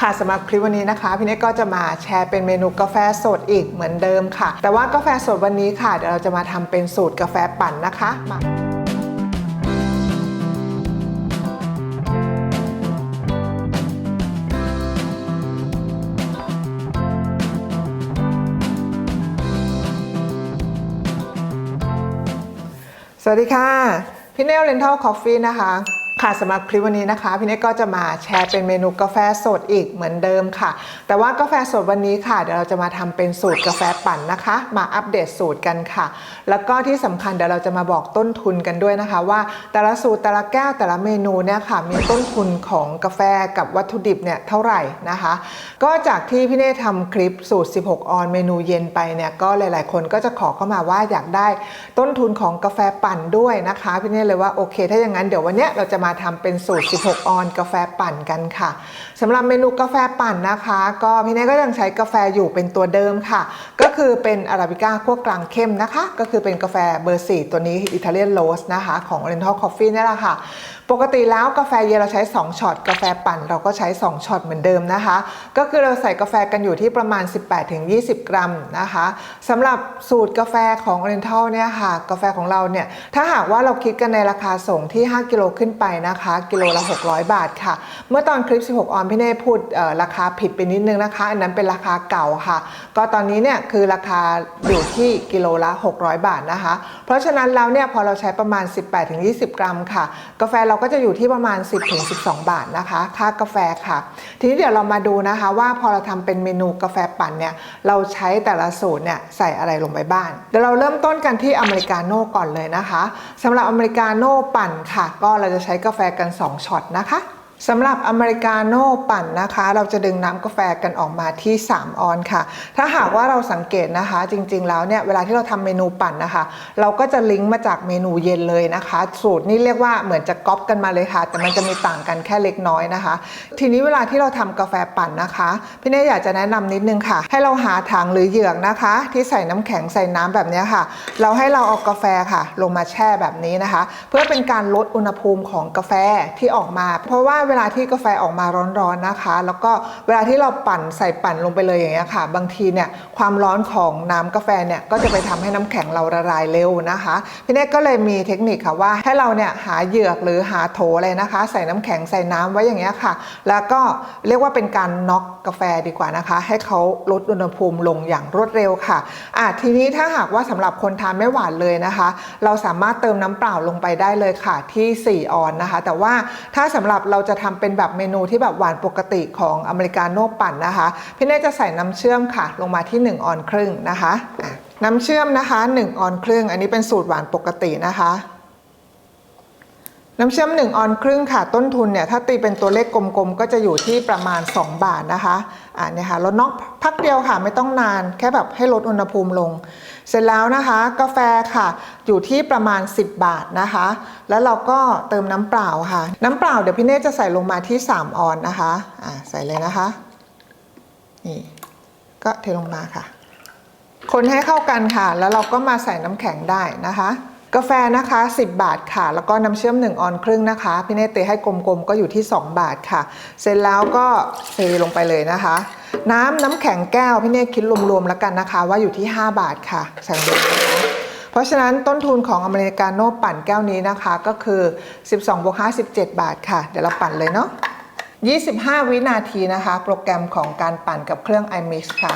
ค่ะสำหรับคลิปวันนี้นะคะพี่เนกก็จะมาแชร์เป็นเมนูกาแฟสดอีกเหมือนเดิมค่ะ แต่ว่ากาแฟสดวันนี้ค่ะเดี๋ยวเราจะมาทำเป็นสูตรกาแฟปั่นนะคะมาสวัสดีค่ะ พี่เนลเลนทัลคอฟฟี่นะคะ ค่ะสำหรับคลิปวันนี้นะคะ พี่เนกก็จะมาแชร์เป็นเมนูกาแฟสดอีกเหมือนเดิมค่ะ แต่ว่ากาแฟสดวันนี้ค่ะ เดี๋ยวเราจะมาทำเป็นสูตรกาแฟปั่นนะคะ มาอัปเดตสูตรกันค่ะ แล้วก็ที่สำคัญเดี๋ยวเราจะมาบอกต้นทุนกันด้วยนะคะ ว่าแต่ละสูตรแต่ละแก้วแต่ละเมนูเนี่ยค่ะ มีต้นทุนของกาแฟกับวัตถุดิบเนี่ยเท่าไหร่นะคะ ก็จากที่พี่เน่ทำคลิปสูตร 16 ออนเมนูเย็นไปเนี่ยก็หลาย ๆ คนก็จะขอเข้ามาว่าอยากได้ต้นทุนของกาแฟปั่นด้วยนะคะพี่เน่เลยว่าโอเค ถ้าอย่างนั้นเดี๋ยววันเนี้ยเราจะมาาทำเป็นสูตร 16 ออนกาแฟปั่นกันค่ะสำหรับเมนูกาแฟปั่นนะคะ ก็พี่เน่ก็ยังใช้กาแฟอยู่เป็นตัวเดิมค่ะ ก็คือเป็นอาราบิก้าคั่วกลางเข้มนะคะ ก็คือเป็นกาแฟเบอร์สี่ตัวนี้อิตาเลียนโรสนะคะ ของ Oriental Coffee นี่แหละค่ะ ปกติแล้วกาแฟเย็นเราใช้ 2ช็อตกาแฟปั่นเราก็ใช้ 2ช็อตเหมือนเดิมนะคะ ก็คือเราใส่กาแฟกันอยู่ที่ประมาณ 18-20 กรัมนะคะสำหรับสูตรกาแฟของ Oriental เนี่ยค่ะกาแฟของเราเนี่ยถ้าหากว่าเราคิดกันในราคาส่งที่ 5 กิโลขึ้นไปนะคะ กิโลละ 600 บาทค่ะ เมื่อตอนคลิป 16 ออนพี่เน่พูดราคาผิดไปนิดนึงนะคะ อันนั้นเป็นราคาเก่าค่ะ ก็ตอนนี้เนี่ยคือราคาอยู่ที่กิโลละ 600 บาทนะคะ เพราะฉะนั้นแล้วเนี่ยพอเราใช้ประมาณ 18-20 กรัมค่ะ กาแฟเราก็จะอยู่ที่ประมาณ 10-12 บาทนะคะ ค่ากาแฟค่ะ ทีนี้เดี๋ยวเรามาดูนะคะว่าพอเราทำเป็นเมนูกาแฟปั่นเนี่ยเราใช้แต่ละสูตรเนี่ยใส่อะไรลงไปบ้างเดี๋ยวเราเริ่มต้นกันที่อเมริกาโน่ก่อนเลยนะคะสำหรับอเมริกาโน่ปั่นค่ะ ก็เราจะใช้กาแฟกัน 2ช็อตนะคะ สำหรับอเมริกาโน่ปั่นนะคะ เราจะดึงน้ำกาแฟกันออกมาที่ 3 ออนค่ะ ถ้าหากว่าเราสังเกตนะคะ จริง ๆ แล้วเนี่ยเวลาที่เราทำเมนูปั่นนะคะ เราก็จะลิงก์มาจากเมนูเย็นเลยนะคะ สูตรนี้เรียกว่าเหมือนจะก๊อปกันมาเลยค่ะ แต่มันจะมีต่างกันแค่เล็กน้อยนะคะ ทีนี้เวลาที่เราทำกาแฟปั่นนะคะ พี่เน่อยากจะแนะนำนิดนึงค่ะ ให้เราหาถังหรือเหยือกนะคะ ที่ใส่น้ำแข็งใส่น้ำแบบนี้ค่ะ เราให้เราเอากาแฟค่ะ ลงมาแช่แบบนี้นะคะ เพื่อเป็นการลดอุณหภูมิของกาแฟที่ออกมา เพราะว่าเวลาที่กาแฟออกมาร้อนๆนะคะ แล้วก็เวลาที่เราปั่นใส่ปั่นลงไปเลยอย่างเงี้ยค่ะ บางทีเนี่ยความร้อนของน้ำกาแฟเนี่ยก็จะไปทำให้น้ำแข็งเราละลายเร็วนะคะพี่เนกก็เลยมีเทคนิคค่ะว่าให้เราเนี่ยหาเหยือกหรือหาโถอะไรนะคะ ใส่น้ำแข็งใส่น้ำไว้อย่างเงี้ยค่ะ แล้วก็เรียกว่าเป็นการน็อกกาแฟดีกว่านะคะ ให้เขาลดอุณหภูมิลงอย่างรวดเร็วค่ะอะทีนี้ถ้าหากว่าสำหรับคนทานไม่หวานเลยนะคะ เราสามารถเติมน้ำเปล่าลงไปได้เลยค่ะที่ 4 ออนนะคะ แต่ว่าถ้าสำหรับเราจะทำเป็นแบบเมนูที่แบบหวานปกติของอเมริกาโน่ปั่นนะคะ พี่เน่จะใส่น้ำเชื่อมค่ะ ลงมาที่ 1 ออนครึ่งนะคะอะน้ำเชื่อมนะคะ 1 ออนครึ่ง อันนี้เป็นสูตรหวานปกตินะคะ น้ำเชื่อม 1 ออนครึ่งค่ะ ต้นทุนเนี่ยถ้าตีเป็นตัวเลขกลมๆ ก็จะอยู่ที่ประมาณ 2 บาทนะคะอ่าเนี่ยค่ะลดนอกพักเดียวค่ะไม่ต้องนานแค่แบบให้ลดอุณหภูมิลง เสร็จแล้วนะคะ กาแฟค่ะ อยู่ที่ประมาณ 10 บาทนะคะ แล้วเราก็เติมน้ำเปล่าค่ะ น้ำเปล่าเดี๋ยวพี่เน่จะใส่ลงมาที่ 3 ออนนะคะอ่าใส่เลยนะคะนี่ก็เทลงมาค่ะ คนให้เข้ากันค่ะ แล้วเราก็มาใส่น้ำแข็งได้นะคะ กาแฟนะคะ 10 บาทค่ะ แล้วก็น้ำเชื่อม 1 ออนครึ่งนะคะ พี่เนตเตให้กลมๆ ก็อยู่ที่ 2 บาทค่ะ เสร็จแล้วก็เทลงไปเลยนะคะ น้ำน้ำแข็งแก้ว พี่เนตคิดรวมๆแล้วกันนะคะ ว่าอยู่ที่ 5 บาทค่ะใส่ลงไปนะเพราะฉะนั้นต้นทุนของอเมริกาโน่ปั่นแก้วนี้นะคะก็คือ 12บวก57 บาทค่ะ เดี๋ยวเราปั่นเลยเนาะ25 วินาทีนะคะ โปรแกรมของการปั่นกับเครื่อง iMix ค่ะ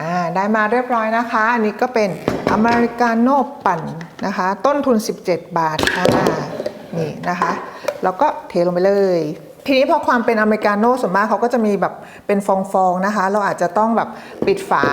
อ่าได้ มาเรียบร้อยนะคะ อันนี้ก็เป็นอเมริกาโน่ปั่นนะคะ ต้นทุน 17 บาทค่ะนี่นะคะ แล้วก็เทลงไปเลย ทีนี้พอความเป็นอเมริกาโน่ส่วนมากเขาก็จะมีแบบเป็นฟองๆนะคะ เราอาจจะต้องแบบปิดฝา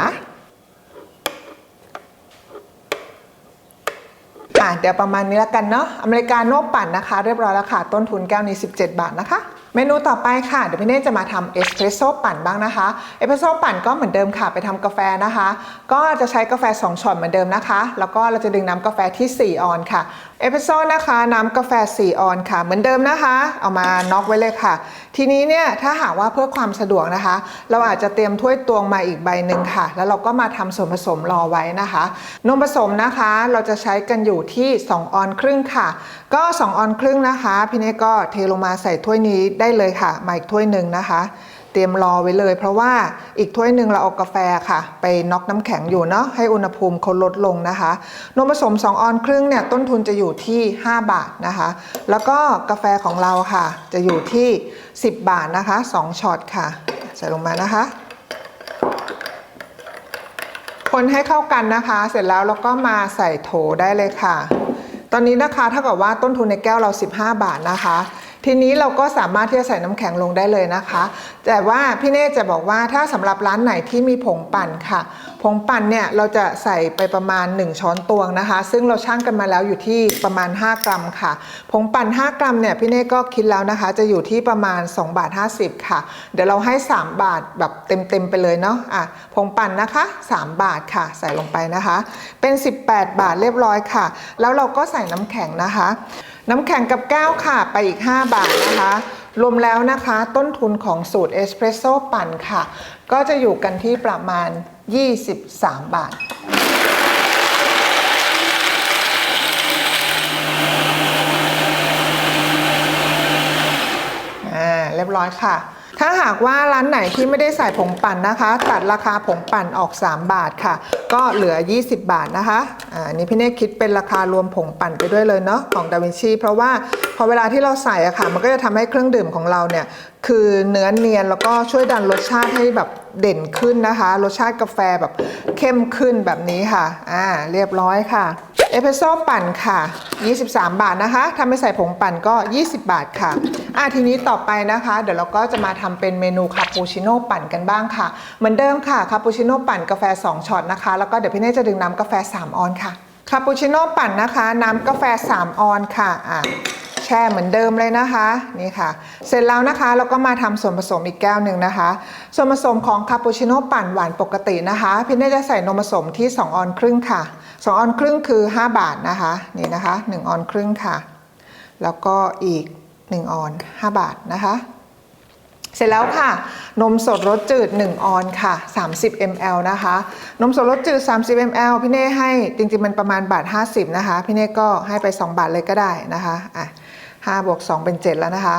อะเดี๋ยวประมาณนี้แล้วกันเนาะอเมริกาโน่ปั่นนะคะ เรียบร้อยแล้วค่ะ ต้นทุนแก้วนี้ 17 บาทนะคะ เมนูต่อไปค่ะเดี๋ยวพี่เน่จะมาทำเอสเพรสโซ่ปั่นบ้างนะคะเอสเพรสโซ่ปั่นก็เหมือนเดิมค่ะไปทำกาแฟนะคะ ก็จะใช้กาแฟ 2ช็อตเหมือนเดิมนะคะ แล้วก็เราจะดึงน้ำกาแฟที่ 4 ออนค่ะเอสเพิโซดนะคะน้ำกาแฟ 4 ออนค่ะ เหมือนเดิมนะคะ เอามาน็อกไว้เลยค่ะ ทีนี้เนี่ยถ้าหากว่าเพื่อความสะดวกนะคะ เราอาจจะเตรียมถ้วยตวงมาอีกใบหนึ่งค่ะ แล้วเราก็มาทำส่วนผสมรอไว้นะคะ นมผสมนะคะเราจะใช้กันอยู่ที่ 2 ออนครึ่งค่ะ ก็ 2 ออนครึ่งนะคะพี่เนยก็เทลงมาใส่ถ้วยนี้ได้เลยค่ะ มาอีกถ้วยหนึ่งนะคะ เตรียมรอไว้เลย เพราะว่าอีกถ้วยหนึ่งเราเอากาแฟค่ะ ไปน็อกน้ำแข็งอยู่เนาะให้อุณหภูมิเขาลดลงนะคะ นมผสม 2 ออนครึ่งเนี่ยต้นทุนจะอยู่ที่ 5 บาทนะคะ แล้วก็กาแฟของเราค่ะ จะอยู่ที่ 10 บาทนะคะ 2ช็อตค่ะ ใส่ลงมานะคะคนให้เข้ากันนะคะ เสร็จแล้วเราก็มาใส่โถได้เลยค่ะ ตอนนี้นะคะถ้ากับว่าต้นทุนในแก้วเรา 15 บาทนะคะ ทีนี้เราก็สามารถที่จะใส่น้ำแข็งลงได้เลยนะคะ แต่ว่าพี่เน่จะบอกว่าถ้าสำหรับร้านไหนที่มีผงปั่นค่ะ ผงปั่นเนี่ยเราจะใส่ไปประมาณ 1 ช้อนตวงนะคะ ซึ่งเราชั่งกันมาแล้วอยู่ที่ประมาณ 5 กรัมค่ะ ผงปั่น 5 กรัมเนี่ยพี่เน่ก็คิดแล้วนะคะ จะอยู่ที่ประมาณ2บาท50 ค่ะ เดี๋ยวเราให้ 3 บาทแบบเต็มๆไปเลยเนาะอะผงปั่นนะคะ 3 บาทค่ะ ใส่ลงไปนะคะ เป็น 18 บาทเรียบร้อยค่ะ แล้วเราก็ใส่น้ำแข็งนะคะ น้ำแข็งกับแก้วค่ะ ไปอีก 5 บาทนะคะ รวมแล้วนะคะ ต้นทุนของสูตรเอสเปรสโซ่ปั่นค่ะ ก็จะอยู่กันที่ประมาณ 23 บาทอ่าเรียบร้อยค่ะ ถ้าหากว่าร้านไหนที่ไม่ได้ใส่ผงปั่นนะคะ ตัดราคาผงปั่นออก 3 บาทค่ะ ก็เหลือ 20 บาทนะคะอ่าอันนี้พี่เนกคิดเป็นราคารวมผงปั่นไปด้วยเลยเนาะของดาวินชีเพราะว่าพอเวลาที่เราใส่อะค่ะ มันก็จะทำให้เครื่องดื่มของเราเนี่ยคือเนื้อเนียนแล้วก็ช่วยดันรสชาติให้แบบ เด่นขึ้นนะคะ รสชาติกาแฟแบบเข้มขึ้นแบบนี้ค่ะ อ่า เรียบร้อยค่ะ เอสเปรสโซ่ปั่นค่ะ 23 บาทนะคะ ถ้าไม่ใส่ผงปั่นก็ 20 บาทค่ะ อะทีนี้ต่อไปนะคะ เดี๋ยวเราก็จะมาทำเป็นเมนูคาปูชิโน่ปั่นกันบ้างค่ะ เหมือนเดิมค่ะ คาปูชิโน่ปั่นกาแฟ 2ช็อตนะคะ แล้วก็เดี๋ยวพี่เน่จะดึงน้ำกาแฟ 3 ออนค่ะ คาปูชิโน่ปั่นนะคะ น้ำกาแฟ 3 ออนค่ะ อะแช่เหมือนเดิมเลยนะคะนี่ค่ะ เสร็จแล้วนะคะเราก็มาทำส่วนผสมอีกแก้วหนึ่งนะคะ ส่วนผสมของคาปูชิโน่ปั่นหวานปกตินะคะพี่เน่จะใส่นมผสมที่ 2 ออนครึ่งค่ะ2ออนครึ่งคือ 5 บาทนะคะนี่นะคะ1ออนครึ่งค่ะ แล้วก็อีก 1 ออน 5 บาทนะคะ เสร็จแล้วค่ะ นมสดรสจืด 1 ออนค่ะ 30 ml นะคะ นมสดรสจืด 30 ml พี่เน่ให้จริงๆมันประมาณบาท 50 นะคะ พี่เน่ก็ให้ไป 2 บาทเลยก็ได้นะคะอะ 5บวก2เป็น 7 แล้วนะคะ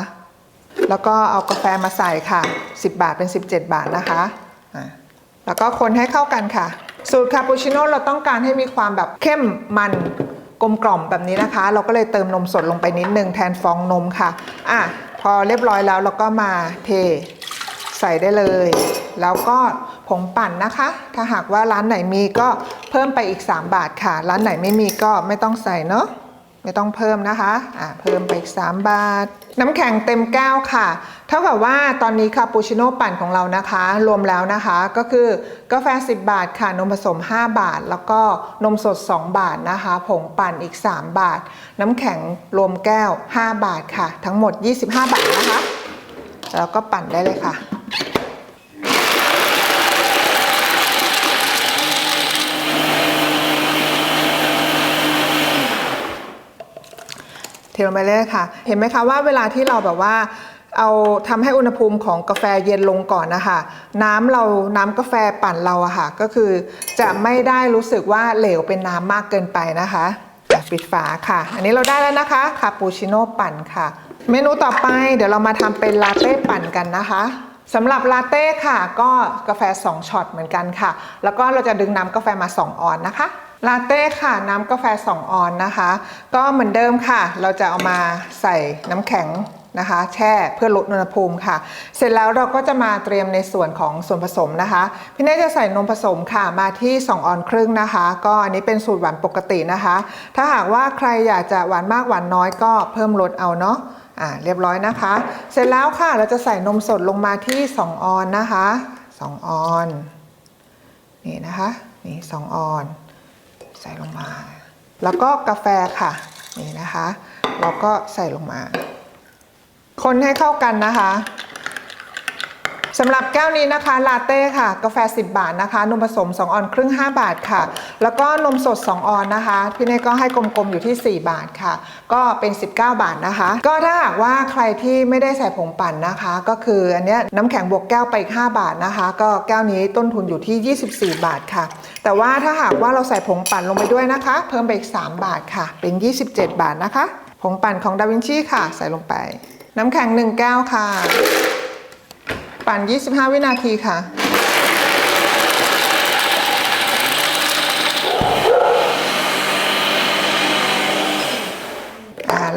แล้วก็เอากาแฟมาใส่ค่ะ 10 บาทเป็น 17 บาทนะคะะแล้วก็คนให้เข้ากันค่ะ สูตรคาปูชิโน่เราต้องการให้มีความแบบเข้มมันกลมกล่อมแบบนี้นะคะ เราก็เลยเติมนมสดลงไปนิดนึงแทนฟองนมค่ะอะพอเรียบร้อยแล้วเราก็มาเทใส่ได้เลย แล้วก็ผงปั่นนะคะ ถ้าหากว่าร้านไหนมีก็เพิ่มไปอีก 3 บาทค่ะ ร้านไหนไม่มีก็ไม่ต้องใส่เนาะ ไม่ต้องเพิ่มนะคะอ่าเพิ่มไปอีก3บาท น้ำแข็งเต็มแก้วค่ะ เท่ากับว่าตอนนี้คาปูชิโน่ปั่นของเรานะคะ รวมแล้วนะคะก็คือกาแฟ 10 บาทค่ะ นมผสม 5 บาท แล้วก็นมสด 2 บาทนะคะ ผงปั่นอีก 3 บาท น้ำแข็งรวมแก้ว 5 บาทค่ะ ทั้งหมด 25 บาทนะคะ แล้วก็ปั่นได้เลยค่ะ เทลเมเลยค่ะ เห็นไหมคะว่าเวลาที่เราแบบว่าเอาทำให้อุณหภูมิของกาแฟเย็นลงก่อนนะคะ น้ำเราน้ำกาแฟปั่นเราอะค่ะ ก็คือจะไม่ได้รู้สึกว่าเหลวเป็นน้ำมากเกินไปนะคะอะปิดฝาค่ะ อันนี้เราได้แล้วนะคะคาปูชิโน่ปั่นค่ะ เมนูต่อไปเดี๋ยวเรามาทำเป็นลาเต้ปั่นกันนะคะ สำหรับลาเต้ค่ะ ก็กาแฟ 2ช็อตเหมือนกันค่ะ แล้วก็เราจะดึงน้ำกาแฟมา 2 ออนนะคะลาเต้ค่ะน้ำกาแฟ 2 ออนนะคะ ก็เหมือนเดิมค่ะ เราจะเอามาใส่น้ำแข็งนะคะ แช่เพื่อลดอุณหภูมิค่ะ เสร็จแล้วเราก็จะมาเตรียมในส่วนของส่วนผสมนะคะ พี่เน่จะใส่นมผสมค่ะมาที่ 2 ออนครึ่งนะคะ ก็อันนี้เป็นสูตรหวานปกตินะคะ ถ้าหากว่าใครอยากจะหวานมากหวานน้อยก็เพิ่มลดเอาเนาะ อ่าเรียบร้อยนะคะ เสร็จแล้วค่ะเราจะใส่นมสดลงมาที่ 2 ออนนะคะ 2 ออนนี่นะคะนี่2ออน ใส่ลงมา แล้วก็กาแฟค่ะนี่นะคะ เราก็ใส่ลงมา คนให้เข้ากันนะคะ สำหรับแก้วนี้นะคะ ลาเต้ค่ะ กาแฟ 10 บาทนะคะ นมผสม 2 ออนครึ่ง 5 บาทค่ะ แล้วก็นมสด 2 ออนนะคะ พี่เน่ก็ให้กลมๆอยู่ที่ 4 บาทค่ะ ก็เป็น 19 บาทนะคะ ก็ถ้าหากว่าใครที่ไม่ได้ใส่ผงปั่นนะคะ ก็คืออันเนี้ยน้ำแข็งบวกแก้วไปอีก 5 บาทนะคะ ก็แก้วนี้ต้นทุนอยู่ที่ 24 บาทค่ะ แต่ว่าถ้าหากว่าเราใส่ผงปั่นลงไปด้วยนะคะ เพิ่มไปอีก 3 บาทค่ะ เป็น 27 บาทนะคะ ผงปั่นของดาวินชีค่ะ ใส่ลงไป น้ำแข็ง 1 แก้วค่ะ ปั่น 25 วินาทีค่ะ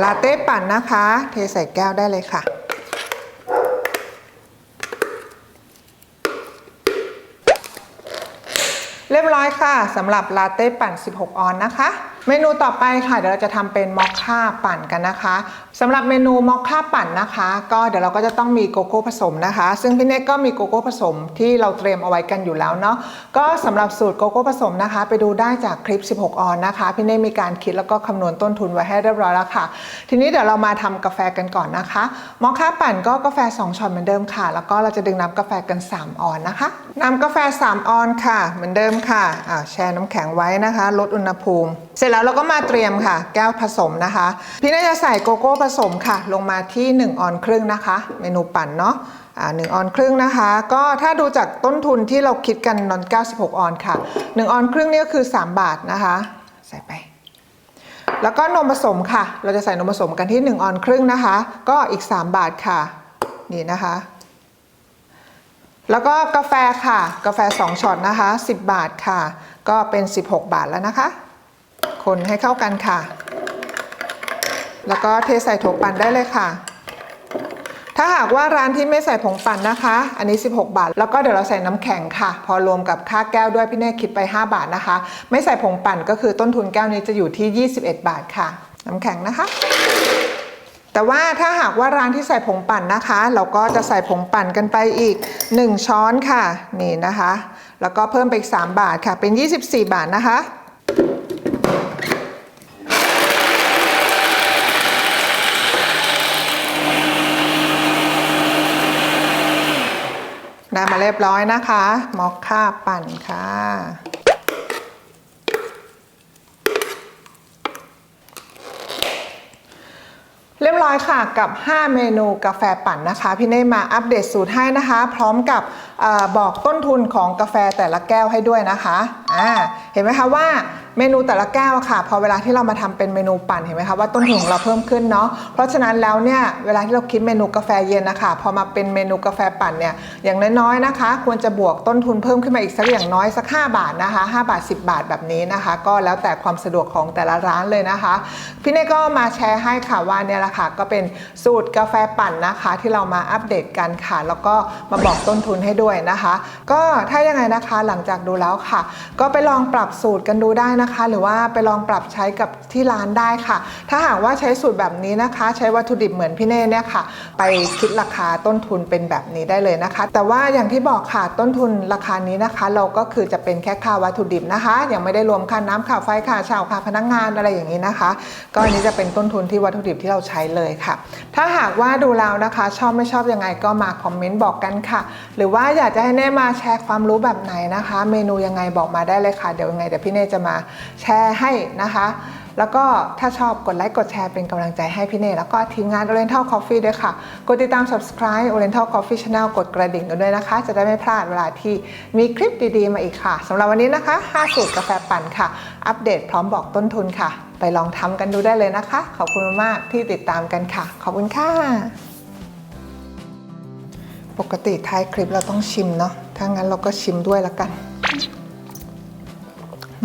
ลาเต้ปั่นนะคะ เทใส่แก้วได้เลยค่ะ เรียบร้อยค่ะสำหรับลาเต้ปั่น 16 ออนนะคะ เมนูต่อไปค่ะเดี๋ยวเราจะทำเป็นมอคค่าปั่นกันนะคะสำหรับเมนูมอคค่าปั่นนะคะ ก็เดี๋ยวเราก็จะต้องมีโกโก้ผสมนะคะ ซึ่งพี่เนกก็มีโกโก้ผสมที่เราเตรียมเอาไว้กันอยู่แล้วเนาะก็สำหรับสูตรโกโก้ผสมนะคะ ไปดูได้จากคลิป 16 ออนนะคะพี่เนกมีการคิดแล้วก็คำนวณต้นทุนไว้ให้เรียบร้อยแล้วค่ะ ทีนี้เดี๋ยวเรามาทำกาแฟกันก่อนนะคะมอคค่าปั่นก็กาแฟ 2ช้อนเหมือนเดิมค่ะ แล้วก็เราจะดึงน้ำกาแฟกัน 3 ออนนะคะน้ำกาแฟ 3 ออนค่ะ เหมือนเดิมค่ะอ่าแช่น้ำแข็งไว้นะคะ ลดอุณหภูมิเสร็จแล้วเราก็มาเตรียมค่ะ แก้วผสมนะคะ พี่น่าจะใส่โกโก้ผสมค่ะ ลงมาที่ 1 ออนครึ่งนะคะ เมนูปั่นเนาะอ่าหนึ่งออนครึ่งนะคะ ก็ถ้าดูจากต้นทุนที่เราคิดกันนอน 96 ออนค่ะ 1 ออนครึ่งนี่ก็คือ 3 บาทนะคะ ใส่ไป แล้วก็นมผสมค่ะ เราจะใส่นมผสมกันที่ 1 ออนครึ่งนะคะ ก็อีก 3 บาทค่ะ นี่นะคะ แล้วก็กาแฟค่ะ กาแฟ 2ช็อตนะคะ 10 บาทค่ะ ก็เป็น 16 บาทแล้วนะคะ คนให้เข้ากันค่ะ แล้วก็เทใส่โถปั่นได้เลยค่ะ ถ้าหากว่าร้านที่ไม่ใส่ผงปั่นนะคะ อันนี้ 16 บาท แล้วก็เดี๋ยวเราใส่น้ำแข็งค่ะ พอรวมกับค่าแก้วด้วยพี่เน่คิดไป 5 บาทนะคะ ไม่ใส่ผงปั่นก็คือต้นทุนแก้วนี้จะอยู่ที่ 21 บาทค่ะ น้ำแข็งนะคะแต่ว่าถ้าหากว่าร้านที่ใส่ผงปั่นนะคะ เราก็จะใส่ผงปั่นกันไปอีก 1 ช้อนค่ะ นี่นะคะ แล้วก็เพิ่มไปอีก 3 บาทค่ะเป็น 24 บาทนะคะ ได้มาเรียบร้อยนะคะ มอคค่าปั่นค่ะ เรียบร้อยค่ะกับ 5 เมนูกาแฟปั่นนะคะ พี่เน่มาอัปเดตสูตรให้นะคะ พร้อมกับอบอกต้นทุนของกาแฟแต่ละแก้วให้ด้วยนะคะ อ่าเห็นไหมคะว่าเมนูแต่ละแก้วค่ะ พอเวลาที่เรามาทำเป็นเมนูปั่นเห็นไหมคะว่าต้นทุนของเราเพิ่มขึ้นเนาะเพราะฉะนั้นแล้วเนี่ยเวลาที่เราคิดเมนูกาแฟเย็นนะคะพอมาเป็นเมนูกาแฟปั่นเนี่ยอย่างน้อยๆนะคะ ควรจะบวกต้นทุนเพิ่มขึ้นมาอีกสักอย่างน้อยสัก 5 บาทนะคะ 5 บาท 10 บาทแบบนี้นะคะ ก็แล้วแต่ความสะดวกของแต่ละร้านเลยนะคะ พี่เน่ก็มาแชร์ให้ค่ะว่าเนี่ยแหละค่ะก็เป็นสูตรกาแฟปั่นนะคะ ที่เรามาอัปเดตกันค่ะแล้วก็มาบอกต้นทุนให้ด้วยนะคะ ก็ถ้ายังไงนะคะหลังจากดูแล้วค่ะ ก็็ไปลองปรับสูตรกันดูได้นะคะ หรือว่าไปลองปรับใช้กับที่ร้านได้ค่ะ ถ้าหากว่าใช้สูตรแบบนี้นะคะ ใช้วัตถุดิบเหมือนพี่เน่เนี่ยค่ะ ไปคิดราคาต้นทุนเป็นแบบนี้ได้เลยนะคะ แต่ว่าอย่างที่บอกค่ะต้นทุนราคานี้นะคะ เราก็คือจะเป็นแค่ค่าวัตถุดิบนะคะยังไม่ได้รวมค่าน้ำค่าไฟค่าเช่าค่าพนักงานอะไรอย่างนี้นะคะ ก็อันนี้จะเป็นต้นทุนที่วัตถุดิบที่เราใช้เลยค่ะ ถ้าหากว่าดูแล้วนะคะ ชอบไม่ชอบยังไงก็มาคอมเมนต์บอกกันค่ะ หรือว่าอยากจะให้เน่มาแชร์ความรู้แบบไหนนะคะ เมนูยังไงบอกมาได้ได้เลยค่ะ เดี๋ยวยังไงเดี๋ยวพี่เน่จะมาแชร์ให้นะคะ แล้วก็ถ้าชอบกดไลค์กดแชร์เป็นกำลังใจให้พี่เน่แล้วก็ทีมงาน Oriental Coffee ด้วยค่ะ กดติดตาม subscribe Oriental Coffee Channel กดกระดิ่งกันด้วยนะคะ จะได้ไม่พลาดเวลาที่มีคลิปดีๆ มาอีกค่ะสำหรับวันนี้นะคะ 5 สูตรกาแฟปั่นค่ะ อัปเดตพร้อมบอกต้นทุนค่ะ ไปลองทำกันดูได้เลยนะคะ ขอบคุณมากที่ติดตามกันค่ะ ขอบคุณค่ะปกติท้ายคลิปเราต้องชิมเนาะ ถ้างั้นเราก็ชิมด้วยละกัน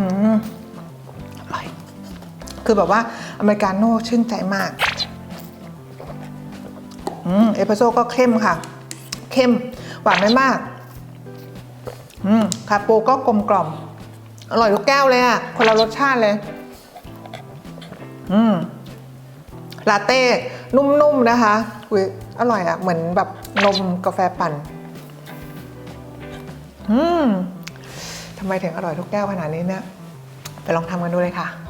อืมอร่อย คือแบบว่าอเมริกาโน่ชื่นใจมาก อืมเอสเปรสโซ่ก็เข้มค่ะ เข้ม หวานไม่มาก อืมคาปูก็กลมกล่อม อร่อยทุกแก้วเลยอะ คนละรสชาติเลย อืมลาเต้ นุ่มๆนะคะอุยอร่อยอะ เหมือนแบบนมกาแฟปั่น อืม ทำไมถึงอร่อยทุกแก้วขนาดนี้เนี่ย ไปลองทำกันดูเลยค่ะ